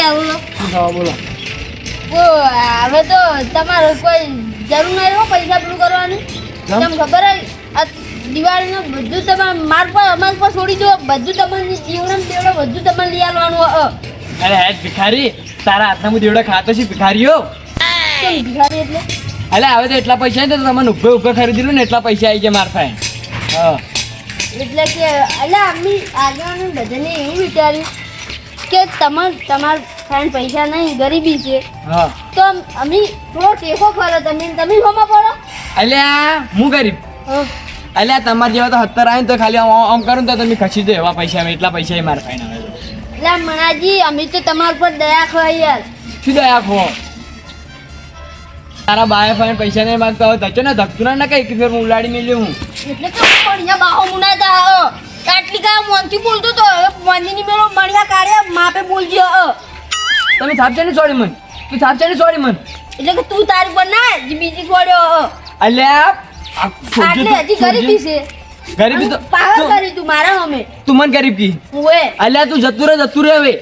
કહેવું હા બોલો. હવે તો તમારે કોઈ જરૂર નહીં હો પૈસા પેલું કરવાની. તમને ખબર હે દિવાળીનું બધું તમે માર પર અમાર પર છોડી દો. બધું તમારે જીવન દેવડે બધું તમારે લઈ આવવાનું અરે હે ભિખારી. તારા હાથના હું દેવડો ખાતો છે ભિખારીઓ ભિખારી એટલે? અલે હવે તો એટલા પૈસા તો તમને ઉભે ઉભે ખરીદેલું ને એટલા પૈસા આવી ગયા માર પાસે. હા. એટલે કે એટલે અમે આગળ બધાને એવું વિચાર્યું કે તમાર તમાર ફ્રેન્ડ પૈસા નહીં ગરીબી છે. હા. તો અમે થોડો ટેકો કરો તમે તમે હોમાં પડો? અલ્યા હું ગરીબ. અલ્યા તમારા જેવા તો હત્તર આવે ને તો ખાલી આમ આમ કરું તો તમે ખસી દો એવા પૈસા એટલા પૈસા મારા ફાઈન આવે એટલે મણાજી અમે તો તમારા પર દયા ખોઈ યાર શું દયા ખો? તારા બાએ ફાઈન પૈસા નહીં માંગતા હોય ધચો ને ધકતું ના કઈ કે ફેર હું ઉલાડી મેલ્યું હું. એટલે તો મણિયા બાહો મુનાતા હો. આટલી કા મોનથી બોલતો તો મોનની મેળો મણિયા કાઢ્યા માપે બોલજો હો. તમે થાપજે ને સોરી મન. તું થાપજે ને સોરી મન. એટલે કે તું તારી પર ના બીજી છોડ્યો હો. અલ્યા આ આટલે તું- હજી ગરીબી છે. ગરીબી તો પાવર કરી તું મારા હમે તું મન ગરીબ કી. ઓએ અલ્યા તું જતું રે જતું રે હવે.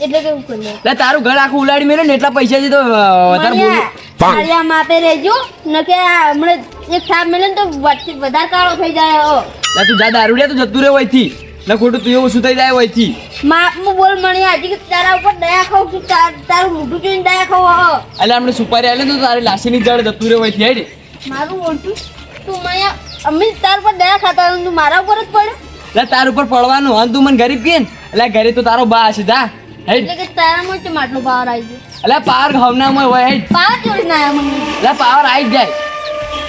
એટલે કેવું કરી એટલે તારું ઘર આખું ઉલાડી મેલ્યો ને એટલા પૈસા તો અ, વધારે બોલું. માપે રહેજો. નકે કે હમણાં એક સાપ મેલે તો વધારે કાળો થઈ જાય હો. ના તું જા દારૂડિયા તો જતું રહે હોયથી ના ખોટું તું એવું શું થઈ જાય હોયથી માપમાં બોલ મણિયા આજે કે તારા ઉપર દયા ખાવ છું તાર- તારું મોઢું જોઈને દયા ખાવ હો. એટલે આપણે સુપારી આલે તો તારી લાશીની જડ જતું રહે હોયથી હેડ. મારું મોઢું તું મણિયા અમે તાર પર દયા ખાતા હોય તું મારા ઉપર જ પડ્યો એટલે તાર ઉપર પડવાનું અને તું મને ગરીબ કે એટલે ઘરે તો તારો બા હશે જા. હેડ. એટલે કે તારામાં જ માટલો પાવર આવી ગયો. એટલે પાવર ભાવનામાં હોય હેડ. પાવર ચોરી ના મને એટલે પાવર આવી જાય.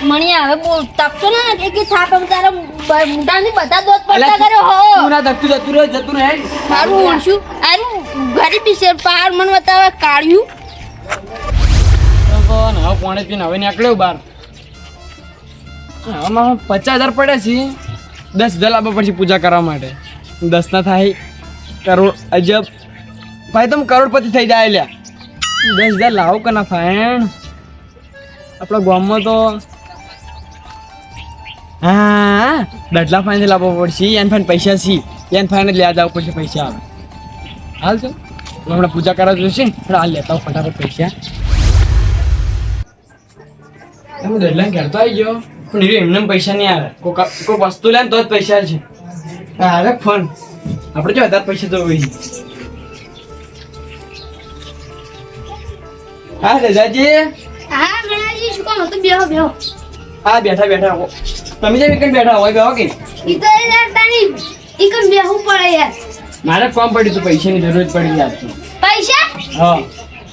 મણિયા હવે બોલ તપતો ના કે કે થાપ તારા મોઢાની બધા દોત પડતા કરે હો. તું ના ધકતું જતું રહે જતું રહે મારું ઓળશું આનું ગરીબી છે પાર મન બતાવે કાઢ્યું હવે પોણે પીને હવે નીકળ્યો બાર. આમાં પચાસ હજાર પડે છે. દસ હજાર લાવવા પડશે પૂજા કરવા માટે. દસ ના થાય કરોડ અજબ. ભાઈ તમે કરોડપતિ થઈ જાય લ્યા. દસ હજાર લાવો કે ના ફાઈન આપણા ગામમાં તો હા. દડલા ફાઈન લાવવો પડશે. એન ફાઈન પૈસા છે. એન ફાઈન જ લેવા જવું પડશે પૈસા. આવે હાલ તો. હમણાં પૂજા કરવા જોઈશે ને હાલ લેતા ફટાફટ પૈસા. હું ઘેર તો આવી ગયો. પણ એ એમને પૈસા નહીં આવે. કોઈ કોઈ વસ્તુ લે તો જ પૈસા છે. આવે ફોન. આપણે જો વધારે પૈસા તો હોય. હા દાદાજી. હા દાદાજી શું કામ હતું? બેહો બેહો. હા બેઠા બેઠા. તમે જે એકન બેઠા હોય બેહો કે? ઈ તો એ યાર તારી ઈ કમ બેહવું પડે યાર. મારે કોમ પડ્યું તો પૈસાની જરૂરત પડી યાર. પૈસા? હા.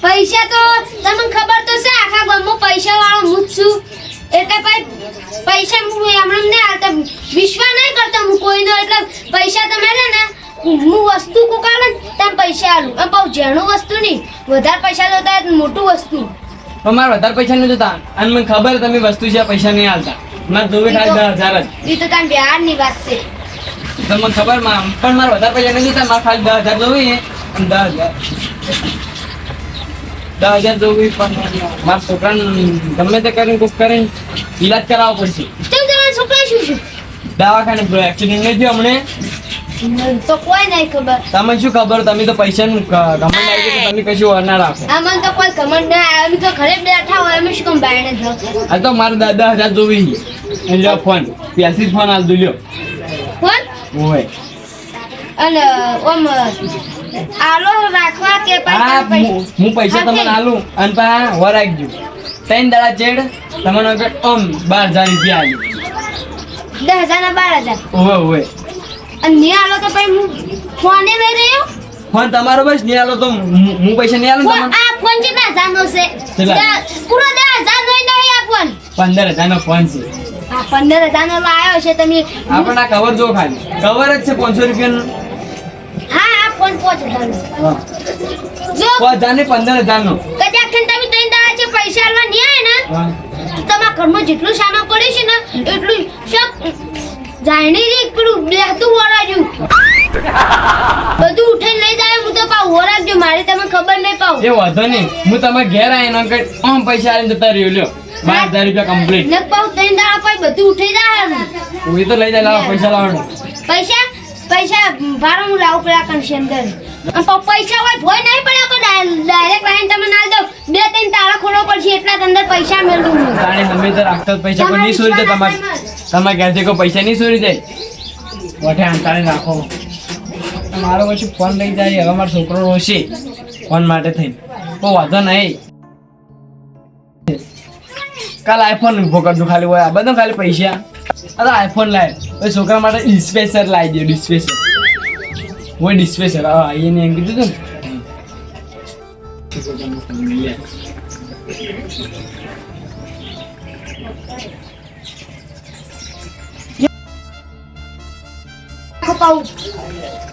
પૈસા તો તમને ખબર તો છે આખા ગામમાં પૈસા વાળો હું જ છું. એટલે ભાઈ પૈસા હું હમણાં નહીં હાલતા વિશ્વાસ નહીં કરતા હું કોઈનો એટલે પૈસા તમે લે ને હું વસ્તુ કોકાલે ને તમે પૈસા આલું. એમ બહુ ઝેણું વસ્તુ નહીં. વધારે પૈસા જોતા મોટું વસ્તુ. પણ મારે વધારે પૈસા નહીં જોતા. અને મને ખબર તમે વસ્તુ છે પૈસા નહીં હાલતા. મારે જોવે ખાલી દસ હજાર જ. એ તો તાર બિહારની વાત છે. તો મને ખબરમાં પણ મારે વધારે પૈસા નહીં જોતા મારે ખાલી દસ હજાર જોવી અને દસ હજાર. દસ હજાર જોવી પણ મારા છોકરાને ગમે તે કરીને કોક કરીને ઈલાજ કરાવવો પડશે. તેમ તમારા છોકરા શું દવાખાને એક્સિડન્ટ નહીં થયો હમણે. તો કોઈ નહીં ખબર. તમને શું ખબર? તમે તો પૈસા નું ઘમંડ આવી ગયું તમે કશું વાર ના રાખો આમાં તો કોઈ કમર ના આવે. અમે તો ઘરે બેઠા હોય અમે શું કામ બાયણે જાવ આ તો મારે દસ હજાર જોવી. લ્યો ફોન. પ્યાસી ફોન આલ દો લ્યો. કોણ ઓય. અને ઓમ આલો રાખવા કે પૈસા? હું પૈસા તમને આલું. અને પા વર રાખજો. ત્રણ દાડા ચેડ તમને ઓમ બાર હજાર રૂપિયા આવી દસ હજાર ના બાર હજાર. ઓવે ઓવે અને નહીં આલો તો પછી હું ફોને લઈ રહ્યો? ફોન તમારો બસ નહીં આલો તો હું પૈસા નહીં આલો આ ફોન છે? ના જાનો છે પૂરો દે હજાર નહીં નહીં આ ફોન. પંદર હજારનો ફોન છે. આ પંદર હજાર નો લાવ્યો છે તમે આપણા કવર જો ખાલી. કવર જ છે પાંચસો રૂપિયાનું. હા આ ફોન પાંચ હજાર નો. જો પાંચ હજાર ને પંદર કદાચ તમે ત્રણ દાડા છે પૈસા આલવા નહીં આવે ને તમારા ઘરમાં જેટલું સામાન પડ્યું છે ને એટલું સબ જાણી રે પણ બેહતું વરાજુ. બધું ઉઠાઈ લઈ જાય હું તો પા વરાજુ મારે તમે ખબર નહીં પાઉ. એ વાંધો નહીં. હું તમે ઘેર આવીને અંકલ આમ પૈસા આવીને જતા રહ્યો લ્યો. બાર હજાર રૂપિયા કમ્પ્લીટ ન પાઉ તઈ દાડા પાઈ બધું ઉઠાઈ જાય હું તો લઈ જાય લાવો પૈસા લાવવાનું. પૈસા? પૈસા ભારો હું લાવું પેલા કનશે અંદર પૈસા હોય ભોય નહીં પડે તો ડાયરેક્ટ વાહન તમે ના દો. બે ત્રણ તારા ખોડો પડશે એટલા અંદર પૈસા મેળવું જાણે તમે તો રાખતા પૈસા પણ નહીં સુરતે તમારે. તમારે ઘરથી કોઈ પૈસા નહીં ચોરી જાય વઠે અંતાને રાખો મારો પછી ફોન લઈ જાય. હવે મારો છોકરો રોશે. ફોન માટે થઈ કોઈ વાંધો નહીં. કાલ આઈફોન ઊભો કરજો ખાલી હોય. આ બધા ખાલી પૈસા. અરે આઈફોન લાય. છોકરા માટે ડિસ્પેસર લાવી દે ડિસ્પેસર હોય ડિસ્પેસર હા એને એમ કીધું હતું ને. પાઉં.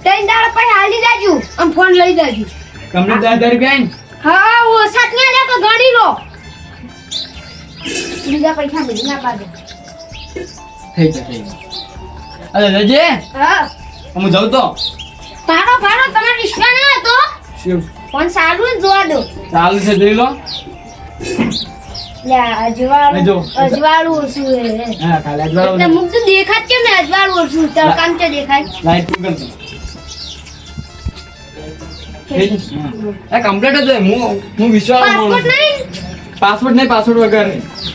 ત્રણ દાડા પછી હાલી જાજુ અને ફોન લઈ જાજુ. તમને દસ હજાર રૂપિયા હા ઓ સાતના લે તો ગણી લો. બીજા પૈસા મળી ના પાડે. થઈ ગયા થઈ ગયા. અરે રજે હા. હું જાઉં તો? તારો ભાડો તમારે વિશ્વાસ ના હતો? શું? પણ સારું જોવા દો. ચાલુ છે જોઈ લો. કમ્પ્લીટ જ હોય. હું હું વિશ્વાસ પાસપોર્ટ નહીં? પાસપોર્ટ વગર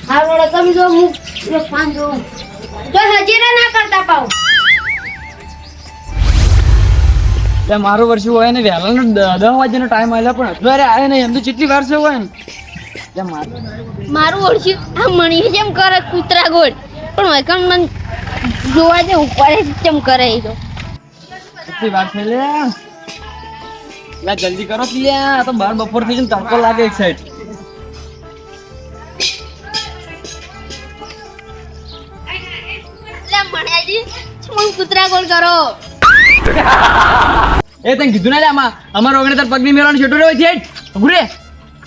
હા તમે જો હું જો જો. હજીરા ના કરતા પાઉં મારું વર્ષ હોય ને વહેલાનો દ- દસ વાગ્યાનો ટાઈમ આવ્યો પણ અત્યારે આવે ને એમ તો જેટલી વાર છે હોય ને. મારું. ઓળખ્યું આ મણીએ જેમ કરે કૂતરા ગોળ. પણ વૈકણ મન જોવા જે ઉપર જેમ કરે એ તો. કેટલી વાર થઈ લે? લા જલ્દી કરો કે આ તો બાર બપોર થઈ ગયું તડકો લાગે એક સાઈડ કૂતરા ગોળ કરો. એ તને કીધું ના લે આમાં. અમારો ઓગણે તાર પગની મેળવાનું છેટું રહેવાય છે. ઉભરે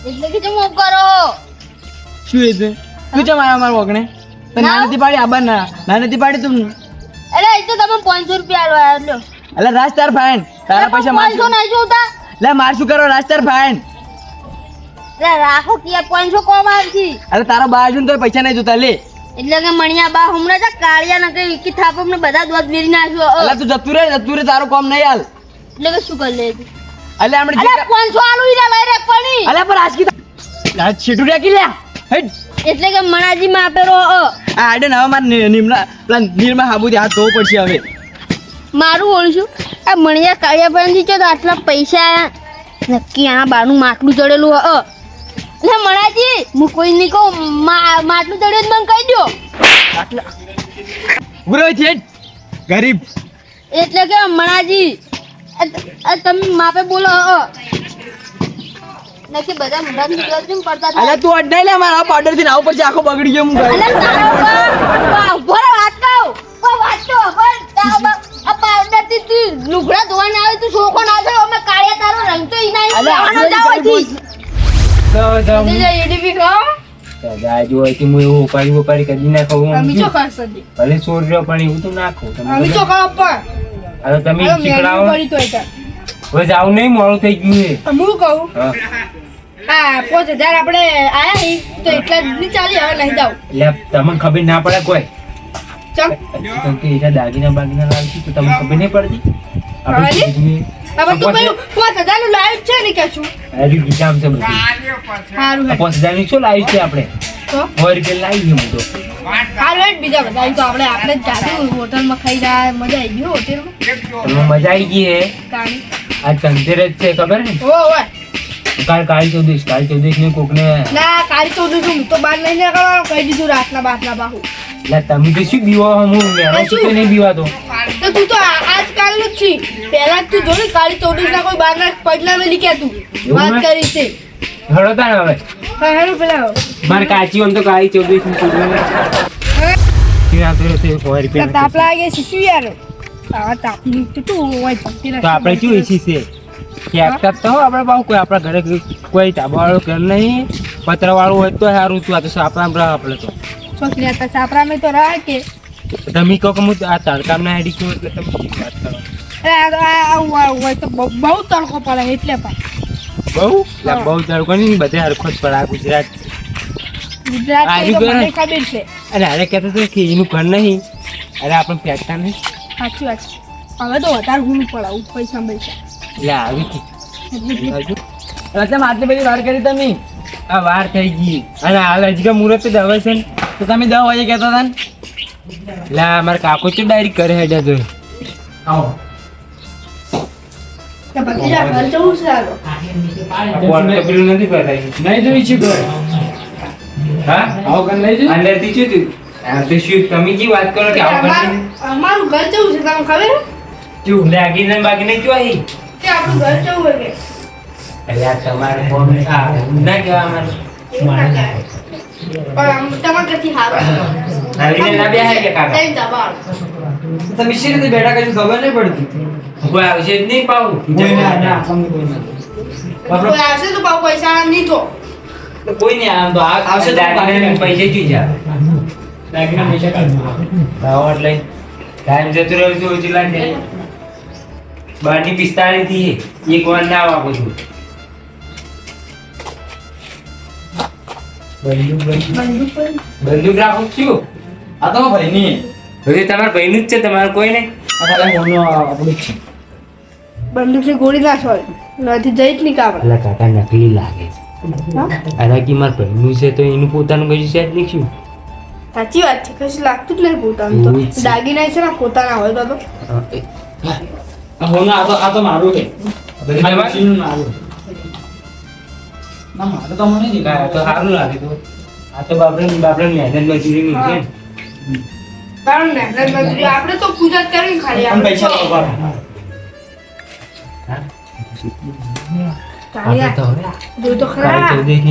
એટલે કે જેમ કરો? શું એ છે? તું છે મારા અમારો ઓગણે તો ના. નથી પાડી? આબા ના. ના નથી પાડી તું? એટલે એ તો તમે પાંચસો રૂપિયા લો લ્યો. એટલે રાજ તાર ફાઈન. તારા પૈસા માર પાંચસો નહીં જોતા લે માર શું કરો રાજ તાર ફાઈન. લે રાખો કે પાંચસો કોમ આવતી અરે તારા બાજુ તો પૈસા નહીં જોતા લે. એટલે કે મણિયા બા હમણાં તો કાળિયા ના કઈ વિકી થાપ અમને બધા દોત મેરી નાખ્યો. એટલે તું જતું રે જતું રે તારું કામ નહીં હાલ. એટલે કે શું કરી લે એટલે આપણે અલે પાંચસો આલુ પણ આજકી છેટું રાખી લે. એટલે કે મણાજી માં આપેલો આ આડે નવા માર નિ- પેલા નિર્મા હાબુથી હાથ ધોવો પડશે હવે. મારું ઓળશું. આ મણિયા કાળિયા પરથી તો આટલા પૈસા નક્કી આ બાનું માટલું ચડેલું હ. એટલે મણાજી હું કોઈ નહીં કહું માટલું ચડ્યું મને કહી દો ઊભો છે ગરીબ. એટલે કે મણાજી તમે માપે બોલો હ. અ. નક્કી બધા મોઢાની ગરજમ પડતા થાય. અલે તું અડ્ડાઈ લે મારા પાવડરથી આવું પડશે આખો બગડી ગયો હું અલે. તારા ઉપર વાત કહું. કો વાત તો ખબર? આ પાવડરથી તું લુગડા ધોવાના આવે તું શોખો ના થાય અમે કાળિયા તારો રંગ તો ઈ નહીં અલે કહેવાનો આપણે જાવ ગરીબ અહીંથી. તો તો હું- જલ્દી જઈ EDP ખાઓ. જાજુ હોય કે હું એવું ઉપાડી ઉપાડી કદી ના ખાવું આમ અમી. ચો ખાસ હતી ભલે સોળ રહ્યો પણ એવું તો નાખો તમે અમી ચો ખાવ પણ હવે તમે શીખડાવો પડી તોય તાર. હવે જાવ નહીં મોડું થઈ ગયું. હું કહું? હા. પાંચ હજાર આપણે આયા નહીં તો એટલા જ નહીં ચાલી હવે નહીં જાવ એટલે તમને ખબર ના પડે કોઈ? ચમ. કે એના દાગીના બાગીના લાવી તો તમને ખબર નહીં પડતી? આપણે. હવે તું કયું પાંચ હજારનું લાઈવ છે ને કે શું? હજુ ગીતામ છે બધું. સારું પાંચ હજારની શું લાવી છે આપણે? તો? સો રૂપિયા લાવી છે હું તો હેડ બીજા બધા તો આપણે આપણે જ જાતું હોટલમાં ખાઈ રહ્યા મજા આવી ગઈ હોટલમાં તમને મજા આવી ગઈ હે? આ ધનતેરસ છે ખબર ને ઓ ઓય. કાલ કાળી ચૌદશ કાળી ચૌદશ ને કોકને ના કાલી તો હું તો બહાર નહીં નીકળવાનું કહી દીધું રાતના બાતના બાહુ. એટલે તમે તો શું બીવો હું મેળો છું કે નહીં બીવાતો તો. તું તો આજકાલ આજકાલનું જ છી. પહેલા જ તું જો ને કાળી ચૌદશ ના કોઈ બહાર ના પગલા મેલી કે તું. વાત? કરી છે. હળો તાણ હવે. હેડો પેલા. મારે કાચી આમ તો કાળી ચૌદશની રૂપિયા તાપ લાગે છે શું યાર? તો તું તો આપણે શું ઈચ્છી છે? કે આપતા તો આપણે બહુ કોઈ આપણા ઘરે કોઈ- ધાબાવાળું ઘર નહીં. પતરાવાળું હોય તો સારું હતું આ તો સાપરામ રહે આપણે તો. છોકરી હતા સાપરા મેં તો રહે કે. તમે કહો કે હું આ તડકામાં હેડી છું એટલે તમે વાત કરો? તો બહુ તડકો પડે એટલે પણ. બહુ? બહુ તડકો નહીં બધે હરખો જ પડે આ ગુજરાત છે. ગુજરાત? મને ખબર છે અને અરે કહેતો તો કે એનું ઘર નહીં. અરે આપણે ફેંકતા નહીં. સાચી વાત હવે તો વધારે ઘૂમવું પડે આવું પૈસા પૈસા એટલે આવી હતી એટલે આટલી બધી વાર કરી તમે? આ વાર થઈ ગઈ. અને હાલ હજી કે મુહૂર્ત તો દવા છે ને. તો તમે દવા વાગે કહેતા હતા ને? લે મારા કાકો છે ડાયરી કરે હેડ્યા તો આવો. તમે શી રીતે બેઠા કશું ખબર નહીં પડતી? કોઈ આવશે જ નહીં પાવું કોઈ ના ના કોઈ ના કોઈ આવશે તો પાછું પૈસા નહીં તો. કોઈ નહીં આમ તો આ- આવશે તો પૈસા ચૂઈ જા દાગીના પૈસા કાઢવા એટલે ટાઈમ જતો રહ્યો છે ઓછી લાગે. બારની પિસ્તાળીસથી એક વાર ના આપું છું. બંદૂક બંદૂક બંદૂક રાખું છું આ તો ભાઈ નહીં હજી તમારા ભાઈનું જ છે તમારે કોઈ નહીં. આ ખાલી મોનો આપણું જ છે. બંદૂકથી ગોળી ના છોડે નથી જઈ જ નહીં કામ એટલે કાકા નકલી લાગે છે. અલા કે મારા ભાઈનું છે તો એનું પોતાનું કશું છે જ નહીં શું? સાચી વાત છે કશું લાગતું જ નહીં પોતાનું તો. દાગીના છે ને પોતાના હોય તો તો. આ આ તો આ તો મારું છે. મારું ના મારું તો મને નહીં તો સારું લાગે તો. આ તો બાપરે બાપરે મહેનત મજૂરી ની છે. કારણ ને મજૂરી. આપણે તો પૂજા જ ખાલી આપણે પૈસા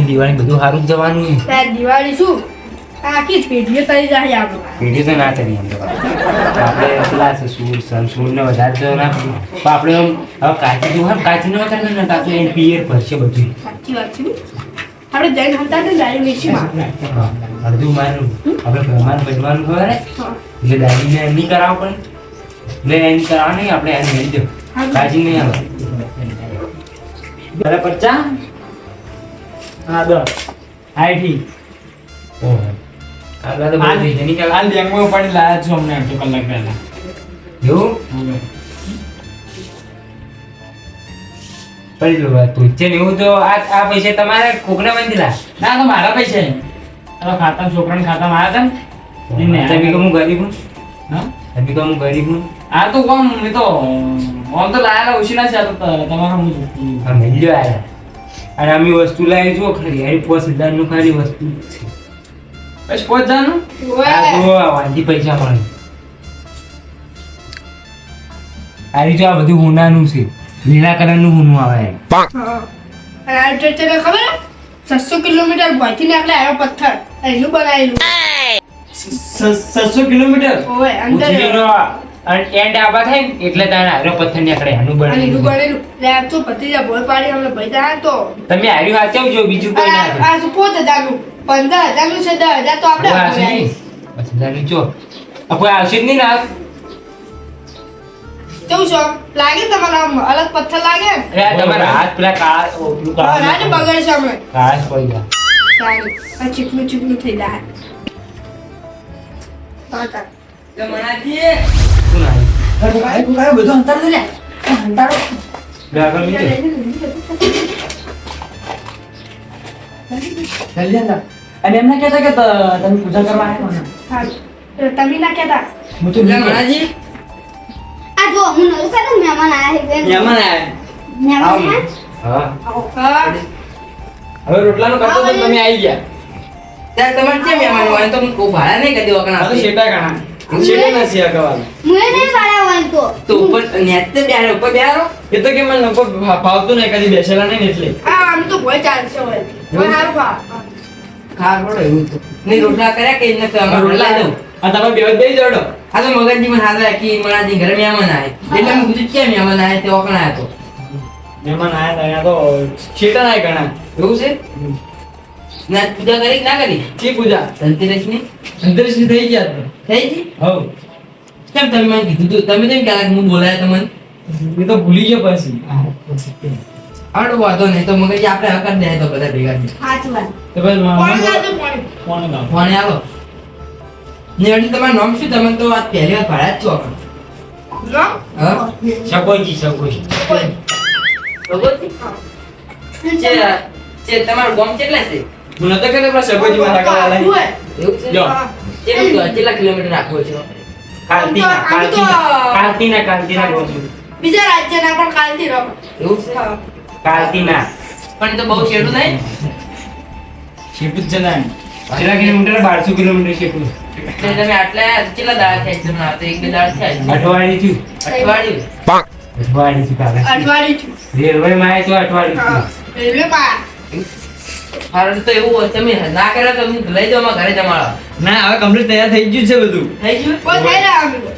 દિવાળી બધું સારું જવાનું. દિવાળી શું? આખી પેઢીઓ તરી જાય આપણે પેઢી તો ના કરીએ એમ તો આપણે પેલા સૂર સન ને વધારે તો ના આપણે આમ હવે કાચી જો હોય કાચી ન વધારે ને કાચું એને પિયર ભરશે બધું. સાચી વાત છે આપણે જઈને હતા ને દાડી મિક્સીમાં અડધું મારું આપણે ભગવાન બનવાનું હોય એટલે દાદીને એમની કરાવવું પડે. એટલે એમ કરાવ નહીં આપણે એમ લઈ દો કાચી નહીં આવે. બરાબર પચાસ હા દો આઠી ઓહો. તો બહુ થઈ બેંકમાં પડી લાયા છું અમને અડધો કલાક પહેલા. એવું? પડી વાત ને એવું તો આ આ પૈસા તમારે કોકના માંથી લા ના તો મારા પૈસા. છે ખાતા છોકરાના ખાતામાં આવ્યા હતા ને. તમે કહો હું ગરીબ હું? હા? તમે કહો હું ગરીબ હું? આ તો એ તો આમ તો લાયા ઓછી ના છે તમારા હું જોઉં. આ મળ્યો આયા અને અમે વસ્તુ લાવી જો ખરી એની પોસનું ખાલી વસ્તુ છે. પછી પોસ જાનું વાંધી પૈસા મળે આરી જો આ બધું હોનાનું છે. લીલા કલરનું હોનું આવે. આ ટ્રેક્ટરને ખબર? છસો કિલોમીટર ભોયથી નીકળે આવ્યો પથ્થર. એનું બનાવેલું. સત્સો કિલોમીટર? ઓય અંદર અને એન્ડ આબા થાય ને એટલે તારે હારો પથ્થર નીકળે આનું અને આનું બને બનેલું એટલે આ તો ભત્રીજા બોલ પાડી અમને ભૈયા તો. તમે હાર્યું હાચવજો બીજું કોઈ ના આ શું પોત હજારનું પંદર હજારનું છે દસ હજાર તો આપણે આવી નહીં. બસ જો. આ કોઈ આવશે જ નહીં ને કેવું છો? લાગે તમારો અલગ પથ્થર લાગે? અરે તમારા હાથ પેલા કા ઓ, કા રાજ બગડ છે અમે જ પડી ગયા. તારી. આ ચીકનું ચીકનું થઈ જાય. હા, તાર. શું ના બધું અંતર દે લે લે, આગળ નીચે. જલ્દી અંદર અને એમને કહેતા કે ત- તમે પૂજા કરવા આવ્યા છો ને? સારું. તો તમે ના કહેતા હું તો નહીં આ જો હું નવું કરું મહેમાન આયા છે મહેમાન આયા. મહેમાન આવો. આયા? હા હા હવે રોટલાનું કરતો તો તમે આવી ગયા ત્યારે તમારે કેમ મહેમાન હોય તો હું ભાડા નહીં કરી દેવા આ તો કણા શેટા ઘણા શેટા નથી આ નહીં પાડ્યા હોય તો તો ઉપર નેટ તો બેહારો ઉપર બેહારો એ તો કે મને લોકો ભાવતું નહીં કદી બેસેલા નહીં એટલે. હા આમ તો ભોય ચાલશે હોય. ભોય સારું ખા ખા પડો એવું તો. નહીં રોટલા કર્યા કે એને તો અમારે રોટલા દઉં આ તમે બે જ બેસી જડો. આ તો મગજજી મને હાથ રાખી મણાજી ઘરે મહેમાન આવે. એટલે હું કીધું કેમ મહેમાન આવે? તે ઓકણા હતો તો. મહેમાન આવ્યા તો છેટા ના ઘણા. એવું છે? ના પૂજા કરી ના કરી? ઠીક પૂજા? ધનતેરસની? ની અંતરશ્રી થઈ ગયા તો. થઈ ગઈ? હવ. કેમ તમે મને કીધું તું? તમે કેમ ક્યારેક હું બોલાય તમને એ તો ભૂલી ગયો પછી. આડો વાંધો નહીં તો મગજ આપણે હકર દે તો બધા ભેગા થઈ સાચી વાત. તો પછી કોણ કોણ કોણ આવો ને વળી તમારું નામ શું? તમે તો વાત પહેલી વાર ભાડા જ છો આપણે નામ? હા? સગોજી સગોજી કોઈ. ભગવતી? છે? છે તમારું ગામ કેટલા છે? હું નતો કહેતો પેલા આટલું લઈને. હે. એવું છે જો. તો કેટલા કિલોમીટર રાખવો છો? કાલતીના તો- કાલતીના કાલતીના કાલતીના બીજા રાજ્યના પણ કાલથી રહો. એવું છે. કાલતીના પણ તો બહુ છેડું નહીં. શેઠું જ છે કેટલા કિલોમીટર? બારસો કિલોમીટર છે એટલું. તમે આટલા કેટલા દાડા થયા exam ના એક બે દાડા થયા અઠવાડિયું અઠવાડિયું? અઠવાડિયું અઠવાડિયું રેલવે માં આવ્યો તો અઠવાડિયું રેલવે માં હારું તો એવું હોય તમે ના કરે તો હું લઈ જાઉં ઘરે જમાડો. ના હવે કમ્પ્લીટ તૈયાર થઈ ગયું છે બધું. થઈ ગયું? કોઈ થઈ રહ્યા અમે તો.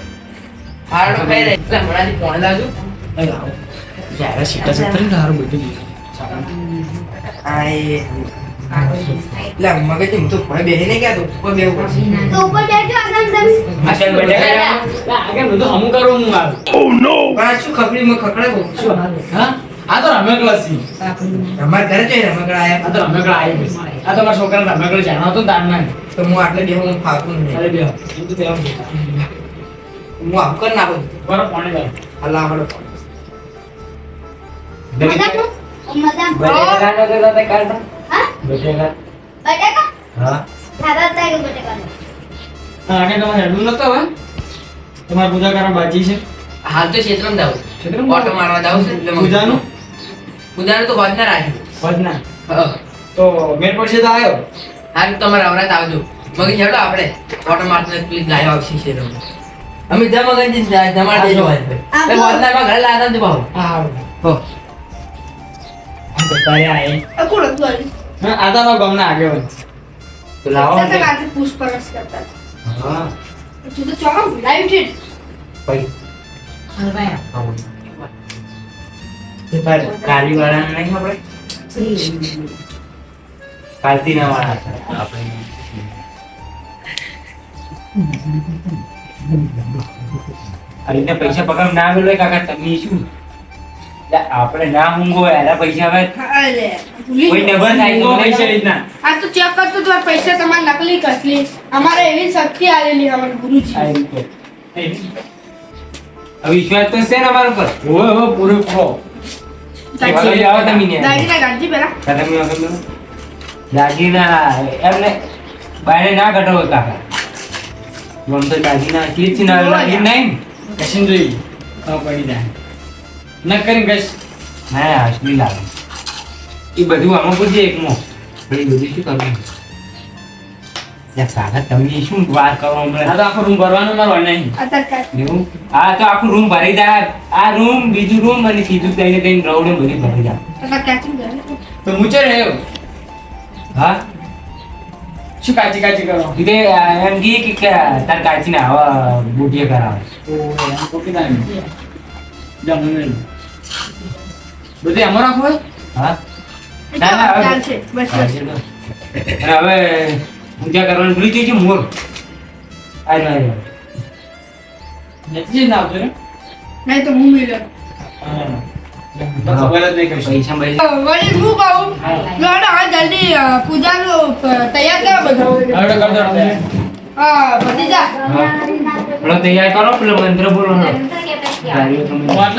હારું તો કઈ રહે એટલે હમણાંથી ફોન લાવજો. યાર સીટા સત્તર ને બધું હા એટલે મગજ હું તો ભય બેહીને ગયા તો ઉપર બેહવું પડશે. તો ઉપર બેઠો આગળ તમે અસલ બટાકા આગળ બધું હમું કરું હું આ શું ખબરી માં ખખડે બહુ? શું હા? આ તો રમકડા સી અમારા ઘરે જઈ રમકડા આ તો રમકડા આવી આ તો મારા છોકરા રમકડા જાણો તો તાર ના તો હું આટલે બે હું ફાકું નહીં. અરે બે હું તો બે હું આવું કરી નાખું. બરો પાણી લે. નો તો? તાતે કાઢતા હા? બટાકા. બટાકા? હા. ખાધા હતા કે હા આગળ તમારે હેડવું નતો હવે? તમારે પૂજા કરવા બાજી છે? હાલ તો ક્ષેત્રમાં જાઉં ક્ષેત્રમાં? ઓટો મારવા જાવ છે એટલે પૂજાનું? પૂજાનું તો હોજ ના રાખ્યું. વજના. તો મેન પડશે તો આવ્યો હાલ તમારે અવરાત આવજો. મગજ હેડો આપણે. ઓટો મારતા પેલી ગાયો આવશે ક્ષેત્રમાં અમે જમ મગજ જમા દેજો ભાઈ હોજના માં ઘરે લાવતા જ ભાવ હા હો. તારે આય. આ કોણ હતું આ તો અમારા ગામના આગેવાન. તો લાવો સતત કરતા. હા. તું તો ચોકમ ભૂલાયું છે ભાઈ. તે પર કાલી વાળા નહીં આપણે કાલતી વાળા આપણે આ પૈસા પગાર ના મળે કાકા તમે શું? આપણે ના મૂંગો એના પૈસા હવે કોઈ ડબલ થાય તો પૈસા પૈસા રીતના આ તો ચેક કરતો તો પૈસા તમારે નકલી કસલી. અમારે એવી શક્તિ આલેલી અમારા ગુરુજી. વિશ્વાસ તો છે ને અમારા પૂરો પૂરો. એકસો લઈ આવો તમે ને. દાગીના એમને ના કઢાવો કાકા તો દાગીના છે ને દાગીના. નહીં. કશીન જોઈ. ખાવ પડી જાય. ન કરીને કશ. ના લાગે. એ બધું આમાં પૂછે એકમાં બધું શું કરવું યા કાકા તમે શું વાત કરો આ તો આખો રૂમ ભરવાનો મારો નહીં એવું? આ તો આખું રૂમ ભરી જાય આ રૂમ બીજું રૂમ અને સીધું કઈને કઈને રવડે બધી ભરી જાય અત્યારે કાચી જાય. તો મૂચે રહ્યો હા? શું કાચી કાચી કરો? એટલે એમ કે કે તાર કાચીને આવા બુટીએ કરાવે. બધું એમાં રાખવું હા? ના, ના, હવે- પૂજા કરવાનું? ભૂલી જજો મોર. આ રહ્યો, આ રહ્યો. નથી ના આવતો ને નહીં તો હું અ, તૈયાર કરો પેલો તૈયાર કરો પેલો મંત્ર બોલો ને માર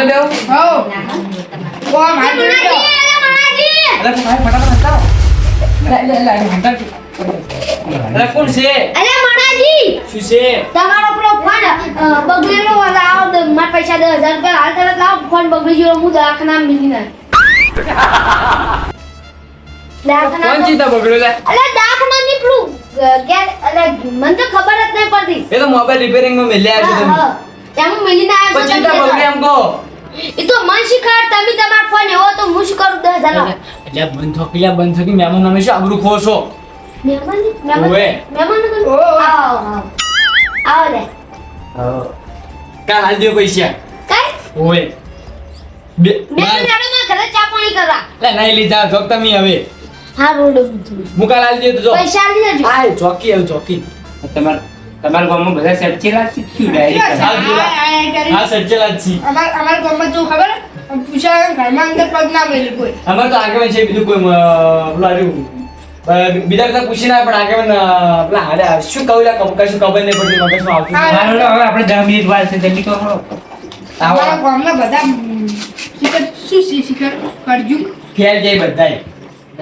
ફટાફટ કોણ છે? અરે મણાજી! શું છે? તમારો પેલો ફોન બગડેલો લાવો મારા પૈસા દસ રૂપિયા હાલ તરત લાવો ફોન બગડી ગયો હું દવાખાના મિલી ના કોણ ચિંતા બગડ્યો લે? અલે દવાખાના ની પેલું અ, ગેસ મને તો ખબર જ નહીં પડતી. એ તો મોબાઈલ રિપેરિંગમાં મેલ્યા છો તમે. હા, હા. એમ મિલીને આવ્યો છો બગડે એમ કહો. એ તો મન શીખાડ તમે તમારો ફોન એવો તો હું શું કરું દસ હજાર લાવો. એટલે બંધ થકી લે બંધ થકી મહેમાન અમે છે આબરૂ ખો છો? મહેમાન મહેમાન મહેમાન ઓ, ઓ. આવો લે. આવો. કા હાલ દો પૈસા. કઈ? ઓય બે મેં તો મેડમ ઘરે ચા પાણી કરવા. લે નહીં લીધા જોક તમે હવે. હા રોડ મુકા લાલ દે તો જો. પૈસા લઈ જજો આ ચોકી આવ ચોકી તમાર તમારા ગામમાં બધા સચ્ચેલા છે આ કરી. હા જ છી. અમાર અમારા ગામમાં જો ખબર? પૂછા ઘરમાં અંદર પગ ના મેલે કોઈ. અમારે તો આગેવાન છે બીજું કોઈ પેલું બીજા પૂછી ના પણ આગેવાન પેલા હાલે શું કહું લા કશું ખબર નહીં પડતી મગજમાં આવતું હવે આપણે દસ મિનિટ વાર છે જલ્દી કરો. આવો. ગામના બધા શિખર શું શિખર? કરજુ. ફેર જાય બધાય.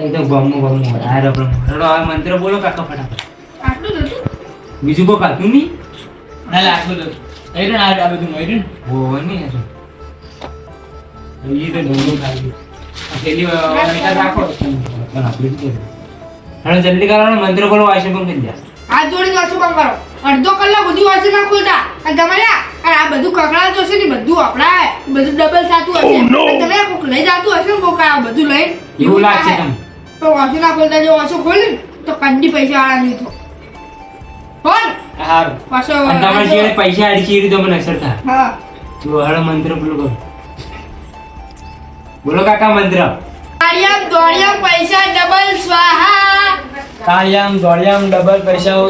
એકદમ ગમો ગમો. આ રબડો રડો મંત્ર બોલો કાકા ફટાફટ. આટલું જ હતું? બીજું કોઈ કાતું નહીં? ના આટલું તો એ રહ્યું ને આ બધું મળ્યું ને? હો નહીં હતું એ તો ડોંગો ખાઈ પેલી મીઠા રાખો. પણ આપણે શું કરીએ? જલ્દી કરો મંત્ર બોલો વાંચો પણ કરી દે હાથ જોડીને વાંચું કામ કરો. અડધો કલાક સુધી વાંચી ના ખોલતા અને તમારે અને આ બધું કકડા તો હશે ને બધું આપણા બધું ડબલ થતું હશે. તમે આ કોક લઈ જતું હશે ને કોક આ બધું લઈને એવું લાગશે તમને. તો વાંચી ના ખોલતા જો વાંચો ખોલી તો કંડી પૈસા વાળા નહીં થો બોલ. હારું વાંચો તમારે જે પૈસા અડીચી એ અસર થાય. હા. તો હળ મંત્ર બોલો. કરો બોલો કાકા મંત્ર. કાર્યમ દોડિયામ પૈસા ડબલ સ્વાહા. કાર્યમ દોડિયામ ડબલ પૈસાઓ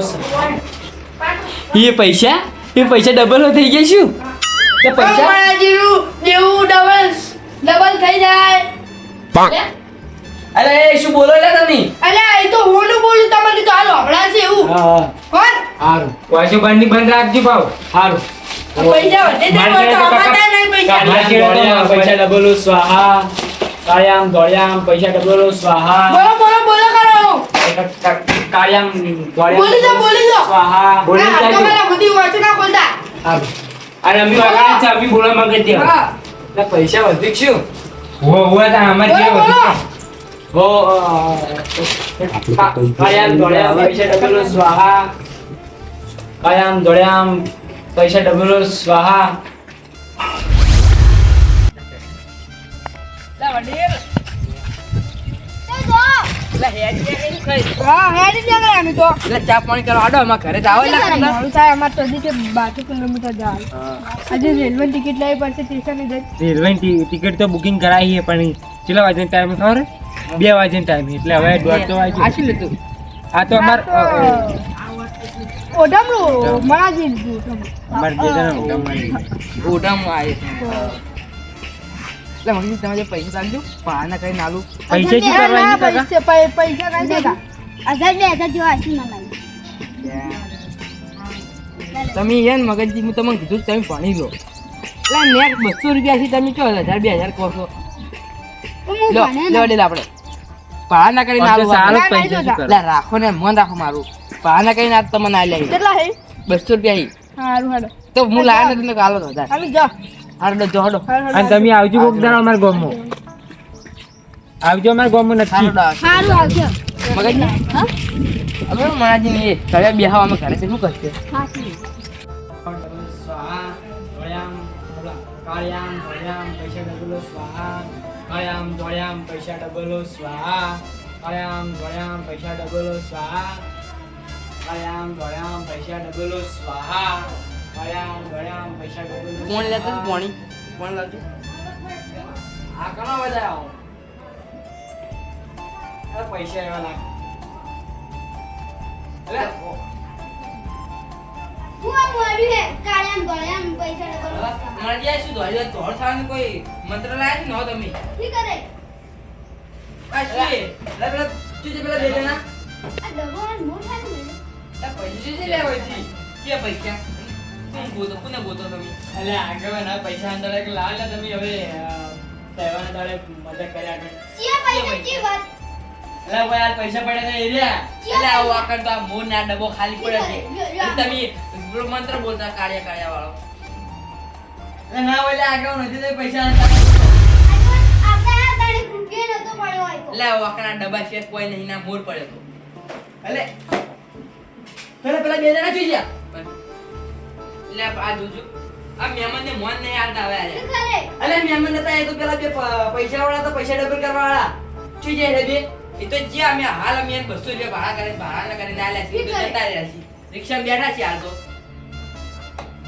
એ પૈસા? એ પૈસા ડબલ થઈ ગયા શું? એ પૈસા? મારાજીનું દેવું ડબલ ડબલ થઈ જાય. અરે એ શું બોલો લે તમે? અરે એ તો હું નું બોલું તમારી તો હાલ હમણાં છે એવું. હા કોણ? હારું વાંચો બંધ બંધ રાખજો ભાવ. સારું પૈસા વધે જાય તો અમારે નહીં પૈસા કાળિયામ દોડિયામ પૈસા ડબલો સ્વાહા કાળિયામ દોડિયામ પૈસા ડબલો સ્વાહા બોલો બોલો બોલો કરો કાળિયામ દોડિયામ બોલી દો, બોલી દો. સ્વાહા બોલી આ જાજો. તમારા બધી વાંચો ના ખોલતા સારું અને અમી વાગાડે છે અમી બોલવા માંગે છે હા એટલે પૈસા વધી શું હો હો તા અમાર જે બોલો, બોલો. હો કાળિયામ દોડિયામ પૈસા ડબલો સ્વાહા કાળિયામ દોડિયામ પૈસા ડબલો સ્વાહા. ચા પાણી આડો અમારા ઘરે અમારે તો હજી બારસો કિલોમીટર આજે રેલવે ટિકિટ લેવી પડશે સ્ટેશને જઈ. ટિકિટ તો બુકિંગ કરાવી છે પણ કેટલા વાગ્યાનો ટાઈમ ખબર બે વાગ્યાનો ટાઈમ એટલે હવે દોઢ તો આ લીધું. આ તો અમાર ઓઢમણું મણાજી લીધું અમાર જે છે ને ઓઢામાં ઓઢામાં આવ્યો એટલે મમ્મી તમે જે પૈસા ચાલજો પાના કરીને આલું પૈસા શું કરવા પૈસા પૈસા કઈ દેતા હજાર બે હજાર જેવા હશે તમે યાર મગજથી હું તમને કીધું તમે ભણી લો. એટલે બસો રૂપિયાથી તમે કહો હજાર બે હજાર કહો છો. લો ને. આપણે. કરીને કરવા એટલે રાખો ને મન રાખો મારું. પાના કઈ ના તમને આ લઈ કેટલા હે બસો રૂપિયા હી સારું હાલો તો હું લાયા નથી મેં કાલો હજાર હાલો જા હાલો જો હડો હાલો, અને તમે આવજો કોક દાડો અમારા ગામમાં આવજો અમાર ગામમાં નથી. સારું આવજો મગજ હા અમે મણાજી ને ઘરે બેહાવા અમે ઘરે છે શું કરશે સ્વાહા કાળિયામ દોડ્યામ પૈસા ડબલો સ્વાહા કાળિયામ દોડ્યામ પૈસા ડબલો સ્વાહા કાળિયામ દોડ્યામ પૈસા ડબલો સ્વાહા કાળિયામ દોડ્યામ પૈસા ડબલો સ્વાહા. કાળિયામ દોડ્યામ પૈસા ડબલો કોણ લેતો ભણી પોણી? કોણ લાવજો આ કનો બધા આવો? આ પૈસા એવા લાગે કોઈ મંત્ર લાયા છે? ને તમે. કરે? આ શું પેલા બે જણા. આ ડબો પૈસા અંદર એક તમે હવે કર્યા પેલો મંત્ર બોલતા કાળિયા વાળો ના એટલે આગળ નથી પૈસા એટલે આવું ડબ્બા છે, કોઈ નહીં, ના મોર પડ્યો તો. એટલે પેલા પેલા બે જણા જોઈ ગયા લે આ જોજો આ મહેમાનને મોન ને યાદ આવે અરે મહેમાન નતા એ તો પેલા બે પૈસા વાળા તો પૈસા ડબલ કરવા વાળા જોઈ જાય રે બે. એ તો જે અમે હાલ અમે બસો રૂપિયા ભાડા કરે ભાડા ના કરીને આલ્યા છે તો જતા રહ્યા છે રિક્ષા બેઠા છે હાલ તો.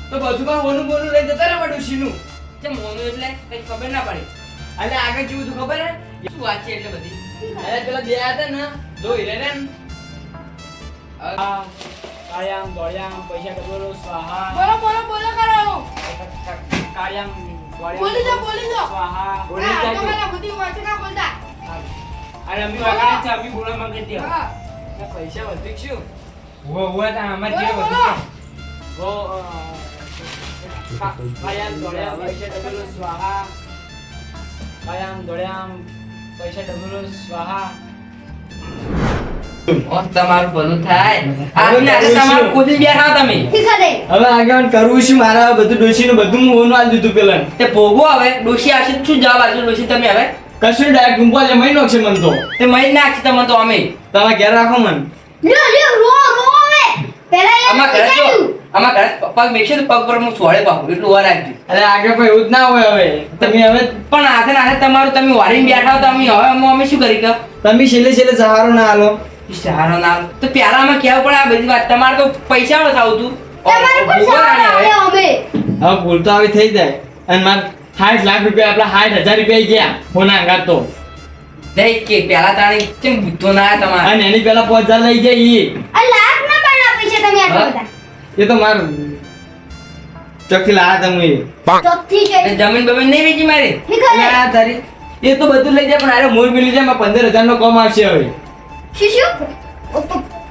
તો બધું પણ ઓનું બોનું લઈ જતા રહેવા ડોશીનું ચમ મોનું એટલે કઈ ખબર ના પડે. અને આગળ જેવું તું ખબર હે? શું વાત છે એટલે બધી? અરે પેલા બે હતા ને જોઈ લે ને. હવે કાળિયામ દોડ્યામ પૈસા ડબલો સ્વાહા બોલો બોલો બોલો કરો કાળિયામ બોલી દો બોલી દો સ્વાહા બોલી આ જાજો. તમારા બધી વાંચો ના ખોલતા અને અમી વાગાડે છે અમી બોલવા માંગે છે હા એટલે પૈસા વધી શું હો હો તા અમાર જે બોલો, બધું બોલો. વો અ, કા- કાળિયામ દોડ્યામ પૈસા ડબલો સ્વાહા કાળિયામ દોડ્યામ પૈસા ડબલો સ્વાહા ઓ, તમારું ભલું થાય. તમારું કૂદી બેઠા તમે. હવે આગળ કરવું શું? મારા બધું ડોશીનું બધું હું ઓનું આલી દીધું પેલા. તે ભોગવો હવે. ડોશી આવશે શું જવાબ આપશો ડોશી તમે હવે? કશું ડાયરેક્ટ ગુંપા જે મહિનો છે મન તો. તે મહી નાખશે તમે તો અમે. તમારા ઘેર રાખો મન. લ્યો લ્યો રો રો હવે. પહેલા એ ઘરે જો. શીખાયું. ઘરે પગ મેકશે તો પગ પર હું સોળે પાકું એટલું વાર રાખજો. અરે આગળ કોઈ એવું જ ના હોય હવે. તમે હવે પણ હાથે ને તમારું તમે વારીને બેઠા હો તો અમે હવે અમે અમે શું કરી કે તમે છેલ્લે છેલ્લે સહારો ના આલો. સહારો ના તો પહેલા અમે પણ પડે આ બધી વાત? તમારે તો પૈસા વાળો થાવ તું. હવે. ભૂલ તો આવી થઈ જાય. અને માર સાઠ લાખ રૂપિયા આપણા સાઠ હજાર રૂપિયા ગયા હોના અંગાત તો. જઈ કે પહેલા તાણી કેમ બુદ્ધો ના તમારે? અને એની પેલા પાંચ હજાર લઈ જાય એ આ લાખ ના પણ પૈસા તમે આ બધા. એ તો માર ચોખ્ખી લા તમે. એ ચોકથી જમીન બમીન નહીં વેચી મારી? છે તારી. એ તો બધું લઈ જાય પણ અરે મોર મિલી જાય પંદર હજાર નો કમ આવશે હવે. શું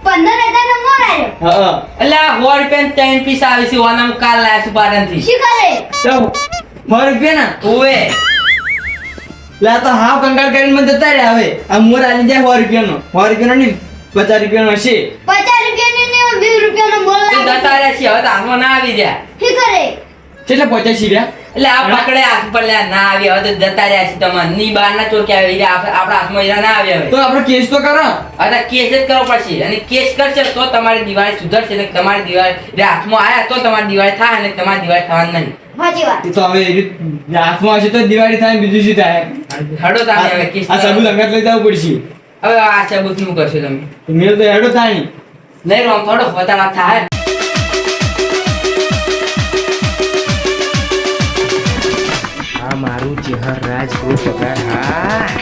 પંદર હજાર નો મોર આવ્યો આ સો રૂપિયા ત્રણ પીસ આવી છે ઓના હું કાલ લાયા છું પાટણથી. શું કરે? સો રૂપિયા ના? ઓવે લા તો હાવ કંકાળ કરીને મને જતા રહ્યા હવે. આ મોર આલી જાય સો રૂપિયાનો સો રૂપિયાનો નહીં પચાસ રૂપિયાનો હશે. પચાસ રૂપિયા ને વીસ રૂપિયા નો મોર. જતા રહ્યા છે હવે તો હાથમાં ના આવી જાય. શું કરે? કેટલા પચાસ રહ્યા? એટલે આ પકડે હાથ પર લ્યા ના આવી હવે તો જતા રહ્યા છે તમારે. ની બાર ના ચોર કે આવી રહ્યા આપણા હાથમાં હીરા ના આવ્યા હવે તો આપણે કેસ તો કરો? હવે કેસ જ કરવો પડશે. અને કેસ કરશે તો તમારી દિવાળી સુધરશે ને તમારી દિવાળી હાથમાં આવ્યા તો તમારી દિવાળી થાય અને તમારી દિવાળી થવાની નહીં. સાચી વાત. તો હવે હાથમાં હશે તો દિવાળી થાય બીજું શું થાય? હડો તમે હવે કેસ આ સબૂત અંગત લઈ જવું પડશે. હવે આ સબૂતનું કરશો તમે? મેલ તો હેડો થાય નહીં નહીં રોમ થોડો વધારા થાય. મારું ચેહર રાજ કોઈ પગાર હા.